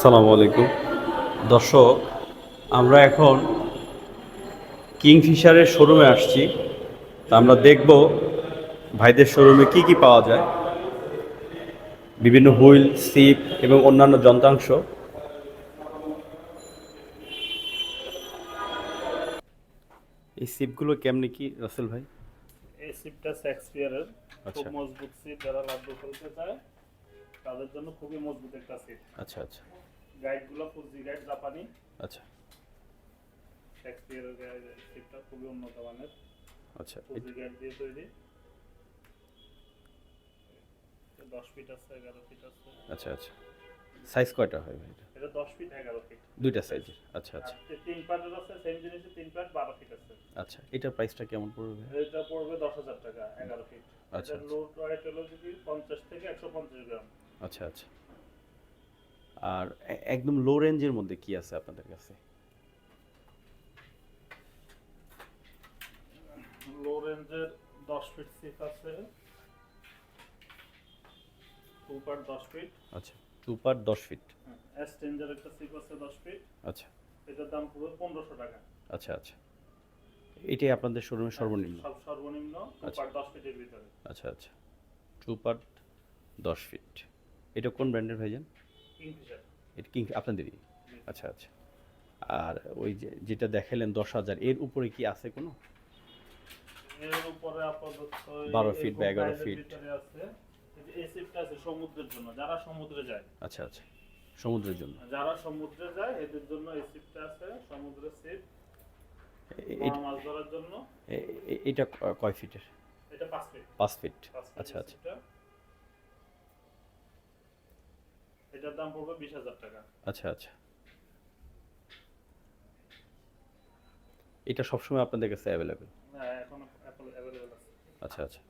আসসালামু আলাইকুম। দর্শক আমরা এখন কিংফিশারের শোরুমে আসছি। তা আমরা দেখব ভাইদের শোরুমে কি কি পাওয়া যায়। বিভিন্ন হুইল সিপ এবং অন্যান্য যন্ত্রাংশ। এই সিপগুলো কেমনি কি রাসেল ভাই? এই সিপটা শেক্সপিয়ারের খুব আচ্ছা। মজবুত সিপ যারা লাড্ডু খেলতে চায় তাদের জন্য খুবই মজবুত একটা সিপ। আচ্ছা আচ্ছা। গাইডগুলো ফুজি গাইড জাপানি। আচ্ছা। শেক্সপিয়ারের গাইড- সিপটা খুবই উন্নত মানের। আচ্ছা ফুজি গাইড দিয়ে তৈরি। দশ ফিট আছে এগারো ফিট আছে। আচ্ছা আচ্ছা। সাইজ কয়টা হয় ভাই এটা? এটা দশ ফিট এগারো ফিট দুইটা সাইজের আচ্ছা আচ্ছা। তিন পার্টের আছে সেম জিনিসে তিন পার্ট বারো ফিট আছে। আচ্ছা এটার প্রাইসটা কেমন পড়বে এটা পড়বে দশ হাজার টাকা এগারো ফিট আচ্ছা, এটা লোড ওয়েট হলো যদি পঞ্চাশ থেকে একশো পঞ্চাশ গ্রাম। আচ্ছা আচ্ছা। আর একদম লো রেঞ্জের মধ্যে কি আছে আপনাদের কাছে? লো রেঞ্জের দশ ফিট সিপ আছে। টু পার্ট দশ ফিট আচ্ছা টু পার দশ ফিট এস টেঞ্জার একটা সিপ আছে দশ ফিট আচ্ছা। এটার দাম পুরো পনেরোশো টাকা। আচ্ছা আচ্ছা। এটাই আপনাদের শোরুমের সর্বনিম্ন। সব সর্বনিম্ন টু। পার্ট দশ ফিটের ভিতরে। আচ্ছা আচ্ছা। টু পার দশ ফিট এটা কোন ব্র্যান্ডের ভাইজান? এটা কিং আপনাদেরই? আচ্ছা আচ্ছা। আর ওই যে যেটা দেখালেন দশ হাজার এর উপরে কি আছে কোনো? 12 ফিট বা এরকম 11 price এর ফিট। সমুদ্রের জন্য যারা সমুদ্রে যায়। আচ্ছা আচ্ছা। সমুদ্রের জন্য। যারা সমুদ্রে যায় এদের জন্য এই সিপটা আছে সমুদ্রের সিপ মাছ ধরার জন্য। এটা কয় ফিটের এটা পাঁচ ফিট পাঁচ ফিট আচ্ছা আচ্ছা সিপটা। এটার দাম পড়বে বিশ হাজার টাকা। আচ্ছা আচ্ছা। এটা সবসময় আপনাদের কাছে অ্যাভেলেবেল হ্যাঁ এখন অ্যাভেলেবেল আছে। আচ্ছা আচ্ছা।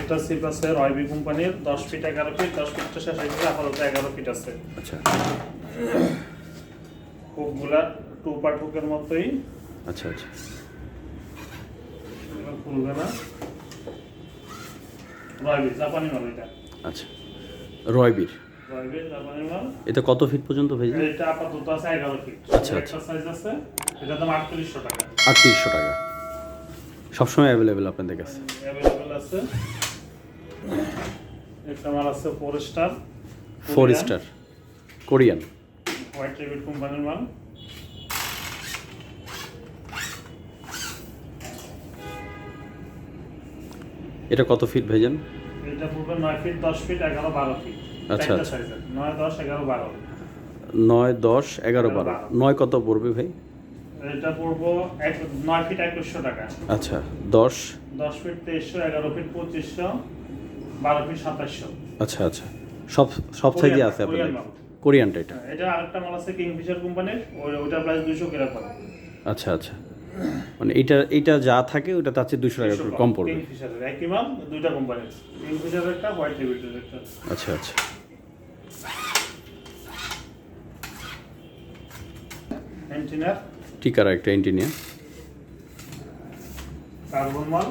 একটা সিপ আছে রয়বি কোম্পানির দশ ফিট এগারো ফিট দশ ফিটটা শেষ হয়ে গেছে আপাতত এগারো ফিট আছে। আচ্ছা। হুকগুলা টু পার্ট হুকের মতোই। আচ্ছা আচ্ছা। খুলবে না। রয়বি জাপানি মাল এটা। আচ্ছা। রয়বির? রয়বি জাপানি মাল। এটা কত ফিট পর্যন্ত যায় এটা আপাতত আছে এগারো ফিট আচ্ছা, একটা সাইজ আছে এটার দাম আটত্রিশশো টাকা। আটত্রিশশো টাকা। সবসময় অ্যাভেলেবেল আপনাদের কাছে? অ্যাভেলেবেল আছে। একটা মাল আছে four star four star Korean white rabbit কোম্পানির মাল। এটা কত ফিট ভেজেন এটা পড়বে নয় ফিট দশ ফিট এগারো বারো ফিট আচ্ছা, চারটা আচ্ছা। সাইজের নয় দশ এগারো বারো। নয় দশ এগারো বারো। নয় কত পড়বে ভাই? এটা পড়ব এক নয় ফিট একুশশো টাকা। আচ্ছা দশ? দশ ফিট তেইশশো এগারো ফিট পঁচিশশো বারো ফিট সাতাশশো। আচ্ছা আচ্ছা। সব সব সাইজে আছে আপনাদের। কোরিয়ানটা এটা এটা আরেকটা মাল আছে কিংফিশার কোম্পানির ওইটার প্রাইস দুশো করে পড়ে আচ্ছা আচ্ছা। মানে এটা এটা যা থাকে ওটা তার চেয়ে দুশো টাকা করে কম পড়বে। একই মাল দুইটা কিংফিশারের একটা হোয়াইট একটা। আচ্ছা আচ্ছা। অ্যান্টিনার টিকার একটা ইঞ্জিনিয়ার কার্বন মাল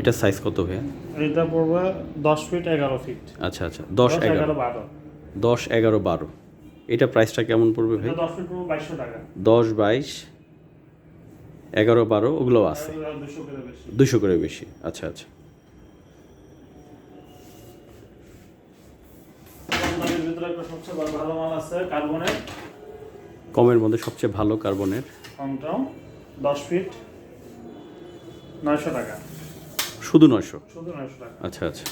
এটা সাইজ কত ভাইয়া? এটা পড়বে দশ ফিট এগারো ফিট আচ্ছা আচ্ছা। দশ এগারো বারো। দশ এগারো বারো। এটা প্রাইসটা কেমন পড়বে ভাই? দশ বাইশ এগারো বারো ওগুলো আছে। দুশো করে বেশি। আচ্ছা আচ্ছা। কমের মধ্যে সবচেয়ে ভালো কার্বনের। দশ ফিট নয়শো টাকা। শুধু নয়শো? শুধু নয়শো টাকা। আচ্ছা আচ্ছা।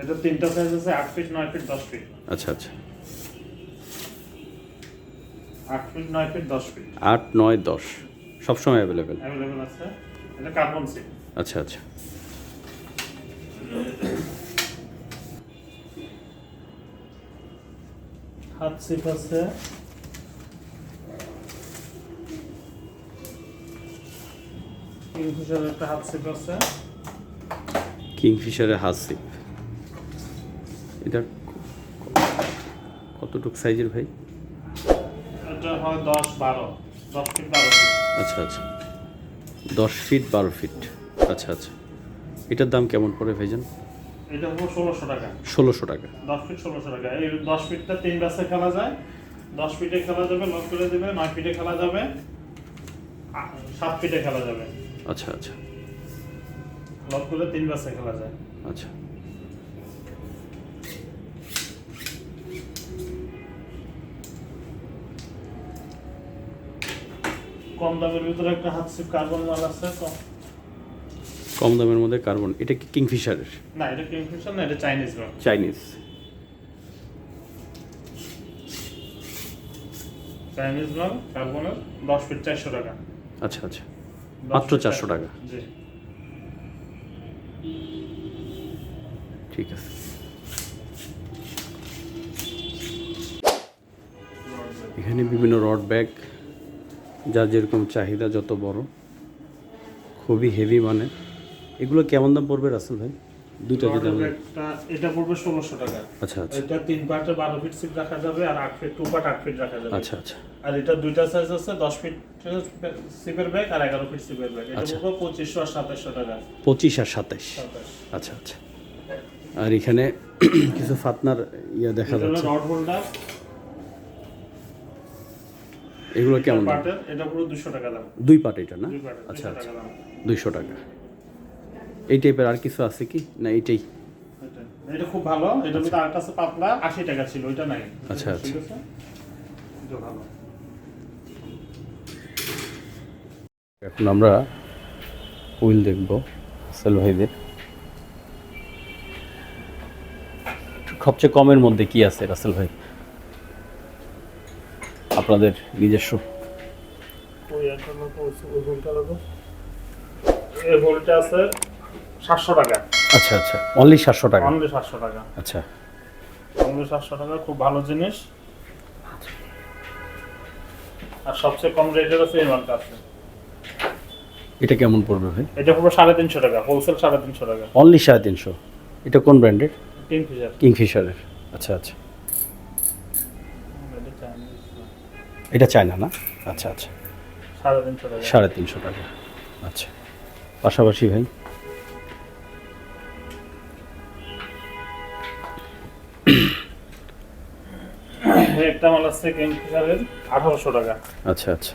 এটা তিনটা সাইজ আছে আট ফিট নয় ফিট দশ ফিট আচ্ছা আচ্ছা। আট ফিট নয় ফিট দশ ফিট আট নয় দশ। সবসময় অ্যাভেলেবেল অ্যাভেলেবেল আছে। এটা কার্বন সিট আচ্ছা আচ্ছা। হাত সিপ আছে। কিংফিশারের একটা হাত সিপ আছে। কিংফিশারের হাসিপ এটা কতটুক সাইজের ভাই? এটা হয় দশ বারো। দশ ফিট বারো ফিট আচ্ছা আচ্ছা। দশ ফিট বারো ফিট আচ্ছা আচ্ছা। এটার দাম কেমন পড়ে ভাইজান? এটা হলো ষোলোশো টাকা। ষোলোশো টাকা। দশ ফিট ষোলোশো টাকা। এই দশ ফিটটা তিন ব্যাসে খেলা যায়। দশ ফিটে খেলা যাবে লক করে দেবে নয় ফিটে খেলা যাবে। সাত ফিটে খেলা যাবে। আচ্ছা আচ্ছা। লক করে তিন ব্যাসে খেলা যায়। আচ্ছা। কম দামের ভিতরে একটা হাত সিপ কার্বন মাল আছে তো কম দামের মধ্যে কার্বন এটা কি কিংফিশারের? না এটা কিংফিশার না এটা চাইনিজ মাল চাইনিজ চাইনিজ মাল কার্বনের দশ ফিট চারশো টাকা। আচ্ছা আচ্ছা। মাত্র 400 টাকা। জি। ঠিক আছে। এখানে বিভিন্ন রড ব্যাগ। যার যেরকম চাহিদা যত বড় খুবই হেভি মানে এগুলো কেমন দাম পড়বে রাসেল ভাই? দুইটা যদি আমরা এটা পড়বে ষোলোশো টাকা। আচ্ছা আচ্ছা। এটা তিন পার্টে বারো ফিট সিপ রাখা যাবে আর আট ফিট টু পার্ট আট ফিট রাখা যাবে। আচ্ছা আচ্ছা। আর এটা দুইটা সাইজ আছে দশ ফিট সিপের ব্যাগ আর এগারো ফিট সিপের ব্যাগ এটা আচ্ছা। পড়বে পঁচিশশো আর সাতাশশো টাকা। পঁচিশ আর সাতাশ। আচ্ছা আচ্ছা। আর এখানে কিছু ফাতনার ইয়ে দেখা যাচ্ছে। রড হোল্ডার এগুলো কেমন দাম? এটা পুরো দুশো টাকা দাম। দুই পাট এটা না? আচ্ছা আচ্ছা টাকা দাম। দুইশো টাকা। এই টাইপের আর কিছু আছে কি? না এইটাই? এটা খুব ভালো। এটা আরেকটা আছে পাতলা আশি টাকা ছিল ওইটা নাই। আচ্ছা, এটা ভালো। এখন আমরা হুইল দেখব সেল ভাইদের। সবচেয়ে কমের মধ্যে কি আছে রাসেল ভাই? আপনাদের নিজস্ব। আছে সাতশো টাকা। আচ্ছা আচ্ছা। অনলি সাতশো টাকা? অনলি সাতশো টাকা। আচ্ছা। অনলি সাতশো টাকা খুব ভালো জিনিস। আর সবচেয়ে কম রেটের আছে এই মালটা আছে। এটা কেমন পড়বে ভাই? এটা পুরো সাড়ে তিনশো টাকা হোলসেল সাড়ে তিনশো টাকা। অনলি সাড়ে তিনশো। এটা কোন ব্র্যান্ডের ফিজার কিংফিশারের আচ্ছা আচ্ছা। এটা চায়না না? আচ্ছা আচ্ছা। সাড়ে তিনশো টাকা। আচ্ছা। পাশাপাশি ভাই? একটা মাল আছে আঠারোশো টাকা। আচ্ছা আচ্ছা।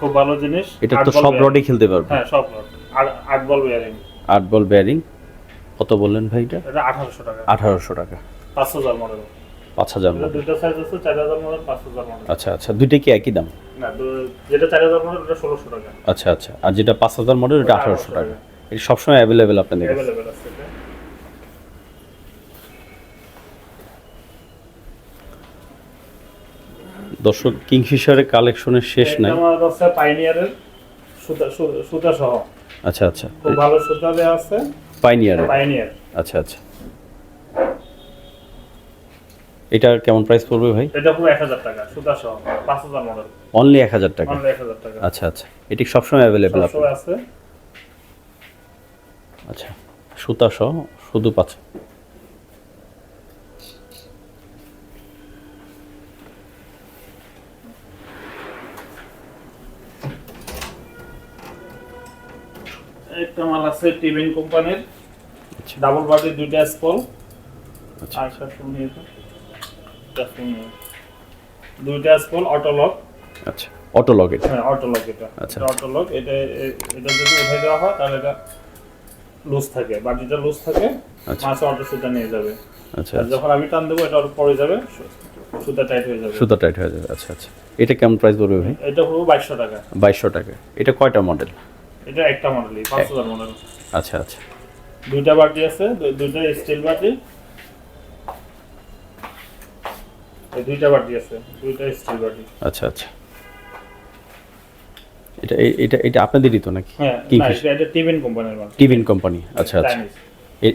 খুব ভালো জিনিস। এটা আট তো সব রডে খেলতে পারবে। হ্যাঁ সব রড। আর- আট বল বেয়ারিং আট বল ব্যারিং কত বললেন ভাই এটা? এটা আঠারোশো টাকা। আঠারোশো টাকা। পাঁচ হাজার মডেল পাঁচ হাজার দুইটা সাইজ আছে চার হাজার মডেল পাঁচ হাজার মডেল। আচ্ছা আচ্ছা দুইটা কি একই দাম? না যেটা চার হাজার মডেল ওটা ষোলোশো টাকা। আচ্ছা আচ্ছা আর যেটা পাঁচ হাজার মডেল ওটা আঠারোশো টাকা। এটা সবসময় অ্যাভেলেবেল আপনাদের কাছে? অ্যাভেলেবেল আছে দর্শক কিংফিশারের কালেকশনের শেষ নাই। আমার আছে পাইনিয়ারের সুতা সুতা সহ আচ্ছা আচ্ছা। খুব ভালো সুতা দেওয়া আছে। পাইনিয়ারের পাইনিয়ার আচ্ছা আচ্ছা। এটা কেমন প্রাইস পড়বে ভাই? এটা পুরো এক হাজার টাকা সুতা সহ পাঁচ হাজার মডেল অনলি এক হাজার টাকা? অনলি এক হাজার টাকা। আচ্ছা আচ্ছা। এটি অ্যাভেলেবেল আপনার সবসময় আছে। আচ্ছা সুতা সহ শুধু পাঁচ। একটা মাল আছে টিভিন কোম্পানির। আচ্ছা। ডাবল বাটি দুইটা স্পল আচ্ছা। আর একটা দুইটা স্পল অটো লক আচ্ছা অটো লক এটা? হ্যাঁ অটো লক এটা। আচ্ছা। এটা অটো লক এটা এটা যদি উঠে দেওয়া হয় তাহলে এটা লুজ থাকে। বাটিটা লুজ থাকে আচ্ছা। মাছ অটো সুতা নিয়ে যাবে। আচ্ছা আর আচ্ছা। যখন আমি টান দেবো এটা পড়ে যাবে সুতা টাইট হয়ে যাবে। সুতা টাইট হয়ে যাবে আচ্ছা আচ্ছা। এটা কেমন প্রাইস পড়বে ভাই? এটা পুরো বাইশশো টাকা। বাইশশো টাকা। এটা কয়টা মডেল এটা একটা মডেলই পাঁচ হাজার মডেল আচ্ছা আচ্ছা। দুইটা বাটি আছে দুইটা স্টিল বাটি এই দুইটা বাটি আছে দুইটা স্টিল বাটি। আচ্ছা আচ্ছা। এটা এটা এটা আপনাদেরই তো নাকি? হ্যাঁ কি এটা- এটা টিভেন কোম্পানির মাল টিভিন কোম্পানি আচ্ছা আচ্ছা।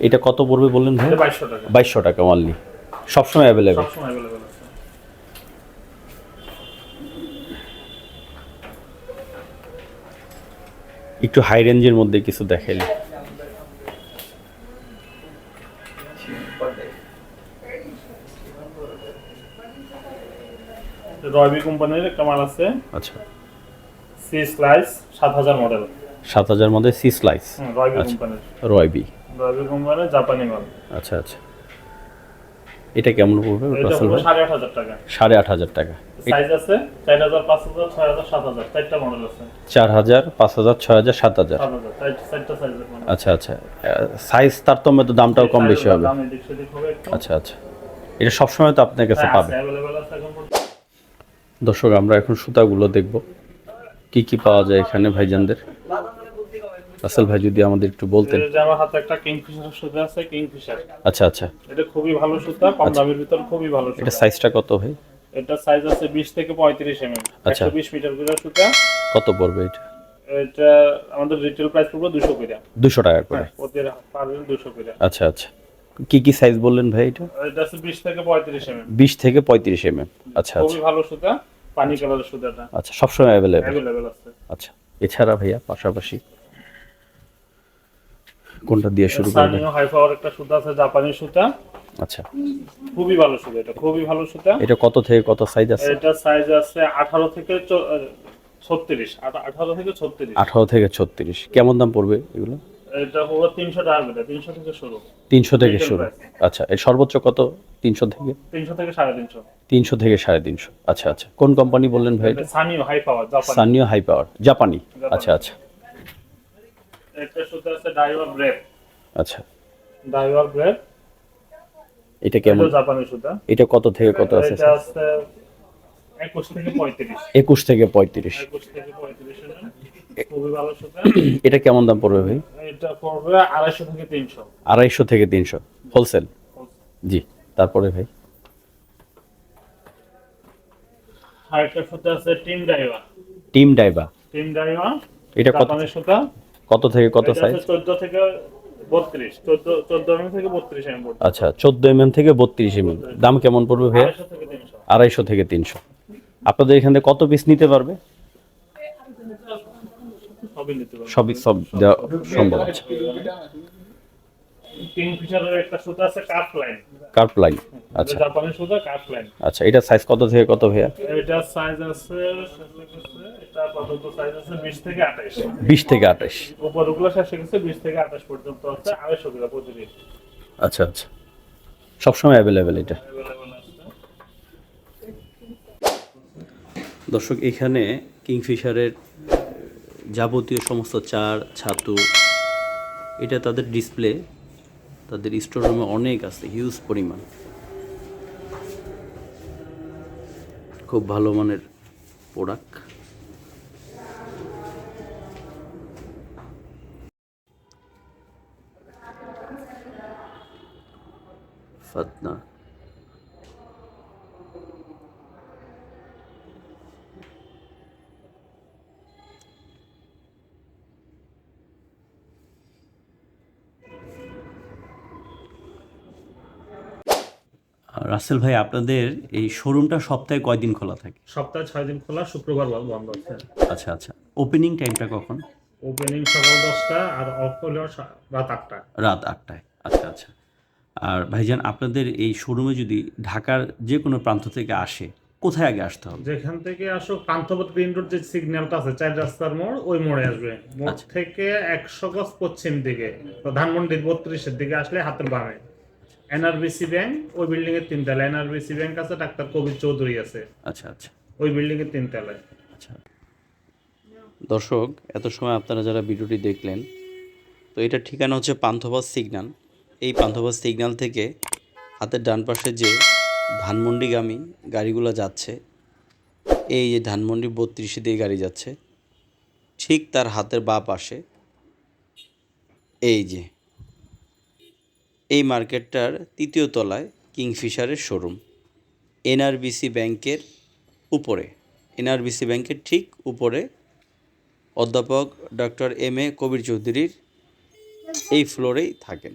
এটা কত পড়বে বললেন ভাই? টাকা। বাইশশো টাকা অনলি আছে। একটু হাই রেঞ্জের মধ্যে কিছু দেখাইলে রয়বি কোম্পানির একটা মাল আছে। আচ্ছা। সি স্লাইস সাত হাজার মডেল সাত হাজার মধ্যে সি স্লাইস রয়বি। কোম্পানির রয়বি রয়বি কোম্পানির জাপানি মাল আচ্ছা আচ্ছা। এটা কেমন পড়বে? এটা আট হাজার টাকা। সাড়ে আট হাজার টাকা। সাইজ আছে চার হাজার পাঁচ হাজার ছয় হাজার সাত হাজার। চারটা মডেল আছে। চার হাজার পাঁচ হাজার ছয় হাজার সাত হাজার। সাত হাজার। চার- চারটা সাইজের মডেল আচ্ছা আচ্ছা। সাইজ তারতম্যে তো দামটাও কম বেশি হবে। আচ্ছা আচ্ছা। এটা সবসময় তো আপনার কাছে হ্যাঁ, পাবে আছে, available আছে এখন পর্যন্ত। দর্শক আমরা এখন সুতাগুলো দেখব। কি কি পাওয়া যায় এখানে ভাইজানদের? রাসেল ভাই যদি আমাদের একটু বলতেন। আমার হাতে একটা কিংফিশার সুতা আছে কিংফিশার। আচ্ছা আচ্ছা। এটা খুবই ভালো সুতা কম দামের ভিতর খুবই ভালো সুতা। এটা সাইজটা কত ভাই? এটা সাইজ আছে 20 থেকে 35 এমএম আচ্ছা। 120 মিটার করে সুতা। কত পড়বে এটা? এটা আমাদের রিটেল প্রাইস পড়বে 200 করে। দুশো টাকা করে। হ্যাঁ প্রতি পারবেন 200 করে। আচ্ছা আচ্ছা। কি কি সাইজ বললেন ভাই এটা? এটা আছে 20 থেকে 35 এমএম বিশ থেকে পঁয়ত্রিশ এম এম আচ্ছা আচ্ছা। খুবই ভালো সুতা পানি কালারের সুতাটা। আচ্ছা সবসময় অ্যাভেলেবেল অ্যাভেলেবেল আছে। আচ্ছা এছাড়া ভাইয়া পাশাপাশি কোনটা দিয়ে শুরু করবেন? সানিও হাই পাওয়ার একটা সুতা আছে জাপানি সুতা। আচ্ছা। খুবই ভালো সুতা এটা খুবই ভালো সুতা। এটা কত থেকে কত সাইজ আছে? এটা সাইজ আছে 18 থেকে চো- আহ, 36 18 থেকে 36 আঠারো থেকে ছত্রিশ। কেমন দাম পড়বে এগুলো? এটা পুরো 300 টাকা করে 300 থেকে শুরু। তিনশো থেকে শুরু। আচ্ছা এর সর্বোচ্চ কত? তিনশো থেকে? 300 থেকে 350 তিনশো। থেকে সাড়ে তিনশো। আচ্ছা আচ্ছা। কোন কোম্পানি বললেন ভাই এটা? এটা সানিও হাই পাওয়ার জাপানি সানিও হাই পাওয়ার জাপানি। আচ্ছা আচ্ছা। আছে ব্রেড আচ্ছা। ডাইওয়ার ব্রেড এটা কেমন? এটা জাপানি সুতা। এটা কত থেকে কত আছে? এটা আছে 21 থেকে 35 একুশ থেকে পঁয়ত্রিশ। 21 থেকে 35 এটা কেমন দাম পড়বে ভাই? এটা পড়বে 250 থেকে 300 আড়াইশো থেকে তিনশো। হোলসেল জি তারপরে ভাই? আর সুতা আছে টিম ডাইওয়া টিম ডাইওয়া এটা কত সুতা। কত থেকে কত সাইজ আছে 14 থেকে 32 14 14 এম থেকে 32 এম আচ্ছা চোদ্দ এম এম থেকে বত্রিশ এম দাম কেমন পড়বে ভাইয়া? 250 থেকে 300 আড়াইশো থেকে তিনশো। আপনাদের এখান থেকে কত পিস নিতে পারবে? সবই সব দেওয়া সম্ভব আছে। কার্প লাইন। আচ্ছা। সুতা লাইন। আচ্ছা এটা সাইজ কত থেকে কত ভাইয়া? এটা সাইজ আছে এটা আপাতত সাইজ আছে 20 থেকে 28 বিশ থেকে আঠাশ উপরগুলো শেষে গেছে 20 থেকে 28 পর্যন্ত আছে 250 গ্রাম প্রতিদিন। আচ্ছা আচ্ছা। এটা। দর্শক এখানে কিংফিশারের যাবতীয় সমস্ত চার, ছাতু, এটা তাদের ডিসপ্লে তাদের স্টোর রুমে অনেক আছে হিউজ পরিমাণ। খুব ভালো মানের প্রোডাক্ট ফাতনা। রাসেল ভাই আপনাদের এই শোরুমটা সপ্তাহে কয়দিন খোলা থাকে? সপ্তাহে ছয় দিন খোলা শুক্রবার বন্ধ আছে। আচ্ছা আচ্ছা। ওপেনিং টাইমটা কখন? ওপেনিং সকাল 10টা আর অফ হলো রাত আটটা। রাত আটটায়। আচ্ছা আচ্ছা। আর ভাইজান আপনাদের এই শোরুমে যদি ঢাকার যে কোনো প্রান্ত থেকে আসে কোথায় আগে আসতে হবে? যেখান থেকে আসো পান্থপথ গ্রিন রোড যে সিগন্যালটা আছে চার রাস্তার মোড় ওই মোড়ে আসবে। মোড় আচ্ছা। থেকে একশো গজ পশ্চিম দিকে ধানমন্ডির বত্রিশের দিকে আসলে হাতের বামে। এনআরবিসি ব্যাংক ওই বিল্ডিং এর তিনতলা এনআরবিসি ব্যাংক আছে ডাক্তার কবির চৌধুরী আছে। আচ্ছা আচ্ছা। ওই বিল্ডিং এর তিনতলায়। আচ্ছা। দর্শক এত সময় আপনারা যারা ভিডিওটি দেখলেন তো এটা ঠিকানা হচ্ছে পান্থবাস সিগন্যাল এই পান্থবাস সিগন্যাল থেকে হাতের ডান পাশে যে ধানমন্ডিগামী গাড়িগুলো যাচ্ছে এই যে ধানমন্ডি বত্রিশে দিয়ে গাড়ি যাচ্ছে ঠিক তার হাতের বা পাশে এই যে এই মার্কেটটার তৃতীয় তলায় কিংফিশারের শোরুম। এনআরবিসি ব্যাংকের উপরে। এনআরবিসি ব্যাংকের ঠিক উপরে অধ্যাপক ডক্টর এম এ কবির চৌধুরীর এই ফ্লোরেই থাকেন।